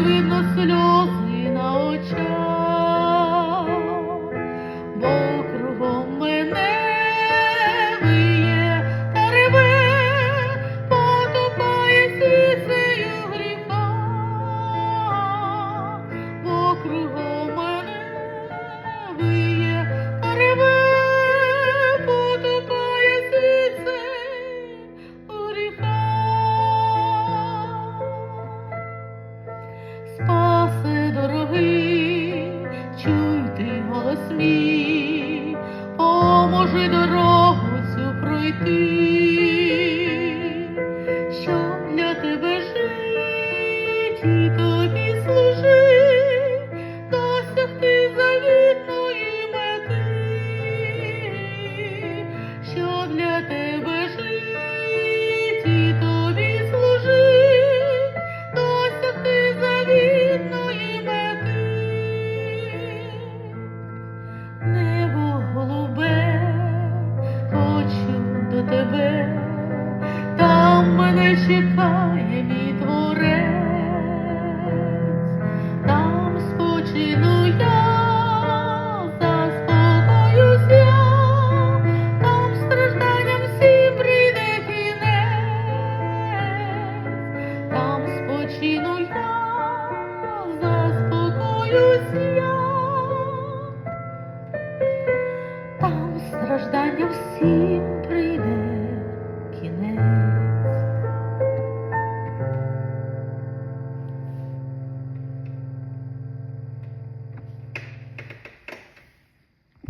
видно сльоз. може дорогу цю пройти, що для тебе жити. відпочину я, заспокоюсь я, там страждання всім прийде.